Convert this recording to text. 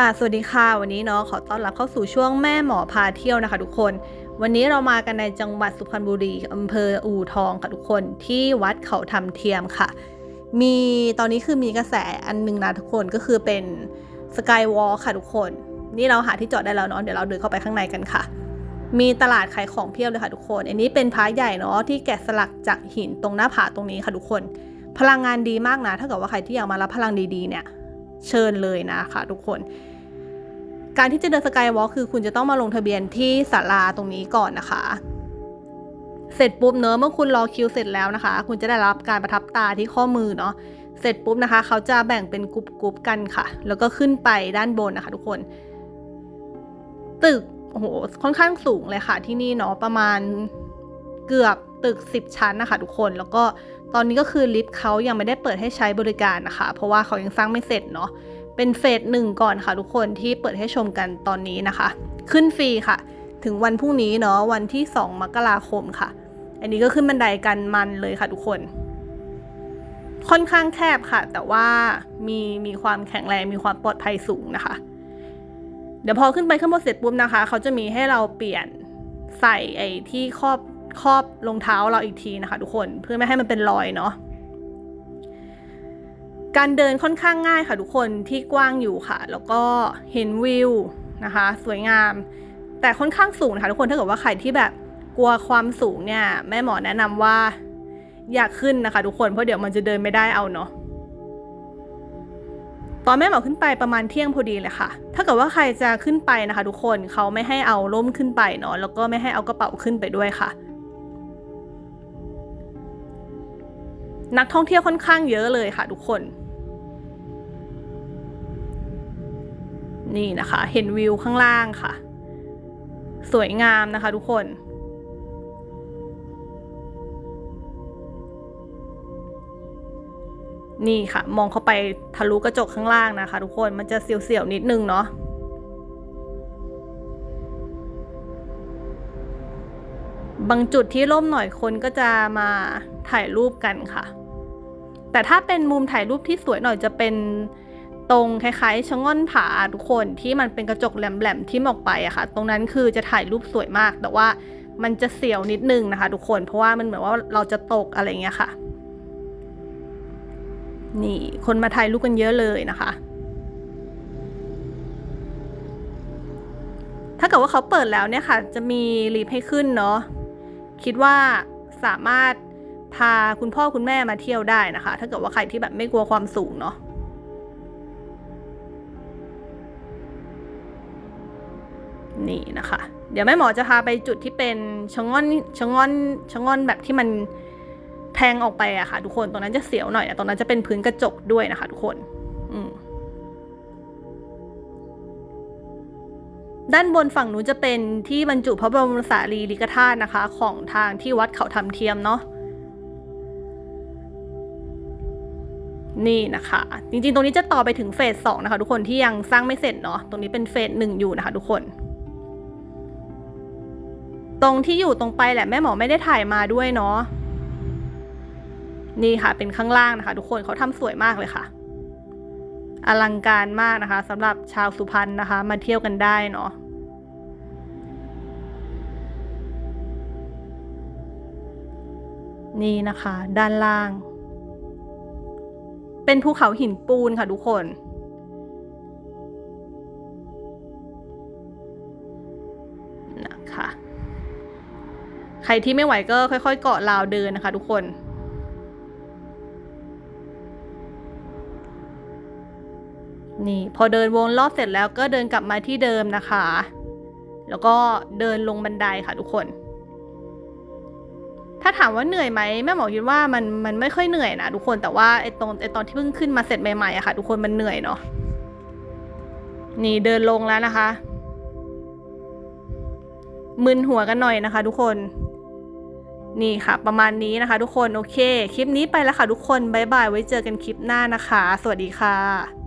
ค่ะ สวัสดีค่ะ วันนี้เนาะขอต้อนรับเข้าสู่ช่วงแม่หมอพาเที่ยวนะคะ ทุกคน วันนี้เรามากันในจังหวัดสุพรรณบุรีอำเภออู่ทองค่ะทุกคนที่วัดเขาทำเทียมค่ะ มีตอนนี้คือมีกระแสอันนึงนะทุกคนก็คือเป็นสกายวอล์ค่ะทุกคน นี่เราหาที่จอดได้แล้วเนาะเดี๋ยวเราเดินเข้าไปข้างในกันค่ะ มีตลาดขายของเพียบเลยค่ะทุกคน อันนี้เป็นพระใหญ่เนาะที่แกะสลักจากหินตรงหน้าผาตรงนี้ค่ะทุกคน พลังงานดีมากนะถ้าเกิดว่าใครที่อยากมารับพลังดีๆเนี่ย เชิญเลยนะคะทุกคน การที่จะเดินสกายวอล์คือคุณจะต้องมาลงทะเบียนที่ศาลาตรงนี้ก่อนนะคะ เสร็จปุ๊บเนอะเมื่อคุณรอคิวเสร็จแล้วนะคะ คุณจะได้รับการประทับตาที่ข้อมือเนาะเสร็จปุ๊บนะคะ เขาจะแบ่งเป็นกรุ๊ปๆกันค่ะ แล้วก็ขึ้นไปด้านบนนะคะ ทุกคน ตึกโอ้โหค่อนข้างสูงเลยค่ะที่นี่เนาะประมาณเกือบตึก 10 ชั้นนะคะ ทุกคนแล้วก็ ตอนนี้ก็คือลิฟต์เขายังไม่ได้เปิดให้ใช้บริการนะคะ เพราะว่าเขายังสร้างไม่เสร็จเนาะเป็นเฟสหนึ่งก่อนค่ะทุกคนที่เปิดให้ชมกันตอนนี้นะคะ ขึ้นฟรีค่ะ ถึงวันพรุ่งนี้เนาะวันที่ 2 มกราคมค่ะ อันนี้ก็ขึ้นบันไดกันมันเลยค่ะทุกคน ค่อนข้างแคบค่ะ แต่ว่ามีมีความแข็งแรงมีความปลอดภัยสูงนะคะ เดี๋ยวพอขึ้นไปข้างบนเสร็จปุ๊บนะคะ เขาจะมีให้เราเปลี่ยนใส่ไอ้ที่ครอบ ครอบรองเท้าเราอีกทีนะคะทุกคนเพื่อไม่ให้มันเป็นรอยเนาะการเดินค่อนข้างง่ายค่ะทุกคนที่กว้างอยู่ค่ะ แล้วก็เห็นวิวนะคะ สวยงาม แต่ค่อนข้างสูงนะคะทุกคนถ้าเกิดว่าใครที่แบบกลัวความสูงเนี่ยแม่หมอแนะนำว่าอยากขึ้นนะคะ ทุกคนเพราะเดี๋ยวมันจะเดินไม่ได้เอาเนาะตอนแม่หมอขึ้นไปประมาณเที่ยงพอดีเลยค่ะ ถ้าเกิดว่าใครจะขึ้นไปนะคะ ทุกคนเขาไม่ให้เอาร่มขึ้นไปเนาะแล้วก็ไม่ให้เอากระเป๋าขึ้นไปด้วยค่ะ นักท่องเที่ยวค่อนข้างเยอะเลยค่ะทุกคน นี่นะคะ เห็นวิวข้างล่างค่ะ สวยงามนะคะทุกคนนี่ค่ะ มองเข้าไปทะลุกระจกข้างล่างนะคะ ทุกคนมันจะเสียวๆนิดนึงเนาะ บางจุดที่ร่มหน่อยคนก็จะมาถ่ายรูปกันค่ะ แต่ถ้าเป็นมุมถ่ายรูปที่สวยหน่อยจะเป็นตรงคล้ายๆชะง่อนผาทุกคนที่มันเป็นกระจกแหลมๆที่มออกไปอะค่ะ ตรงนั้นคือจะถ่ายรูปสวยมาก แต่ว่ามันจะเสียวนิดนึงนะคะ ทุกคนเพราะว่ามันเหมือนว่าเราจะตกอะไรเงี้ยค่ะ นี่คนมาถ่ายรูปกันเยอะเลยนะคะ ถ้าเกิดว่าเขาเปิดแล้วเนี่ยค่ะ จะมีรีบให้ขึ้นเนาะ คิดว่าสามารถพาคุณพ่อคุณแม่มาเที่ยวได้นะคะ ถ้าเกิดว่าใครที่แบบไม่กลัวความสูงเนาะนี่นะคะ เดี๋ยวแม่หมอจะพาไปจุดที่เป็นชะง่อนชะง่อนชะง่อนแบบที่มันแทงออกไปอะค่ะ ทุกคนตรงนั้นจะเสียวหน่อยอะตรงนั้นจะเป็นพื้นกระจกด้วยนะคะ ทุกคน ด้านบนฝั่งนู้นจะเป็นที่บรรจุพระบรมสารีริกธาตุนะคะ ของทางที่วัดเขาทำเทียมเนาะนี่นะคะ จริงๆ ตรงนี้จะต่อไปถึงเฟสสองนะคะทุกคนที่ยังสร้างไม่เสร็จเนาะตรงนี้เป็นเฟสหนึ่งอยู่นะคะทุกคน ตรงที่อยู่ตรงไปแหละแม่หมอไม่ได้ถ่ายมาด้วยเนาะนี่ค่ะเป็นข้างล่างนะคะ ทุกคนเขาทำสวยมากเลยค่ะ อลังการมากนะคะสำหรับชาวสุพรรณนะคะ มาเที่ยวกันได้เนาะนี่นะคะ ด้านล่าง เป็นภูเขาหินปูนค่ะทุกคน นะคะ ใครที่ไม่ไหวก็ค่อยๆ เกาะราวเดินนะคะทุกคน นี่พอเดินวงรอบเสร็จแล้วก็เดินกลับมาที่เดิมนะคะ แล้วก็เดินลงบันไดค่ะทุกคน ถ้าถามว่าเหนื่อยไหมแม่หมอคิดว่ามันมันไม่ค่อยเหนื่อยนะทุกคนแต่ว่าไอตรงไอตอนที่เพิ่งขึ้นมาเสร็จใหม่ๆอะค่ะ ทุกคนมันเหนื่อยเนาะนี่เดินลงแล้วนะคะ มึนหัวกันหน่อยนะคะ ทุกคนนี่ค่ะ ประมาณนี้นะคะ ทุกคนโอเค คลิปนี้ไปแล้วค่ะ ทุกคนบ๊ายบายไว้เจอกันคลิปหน้านะคะ สวัสดีค่ะ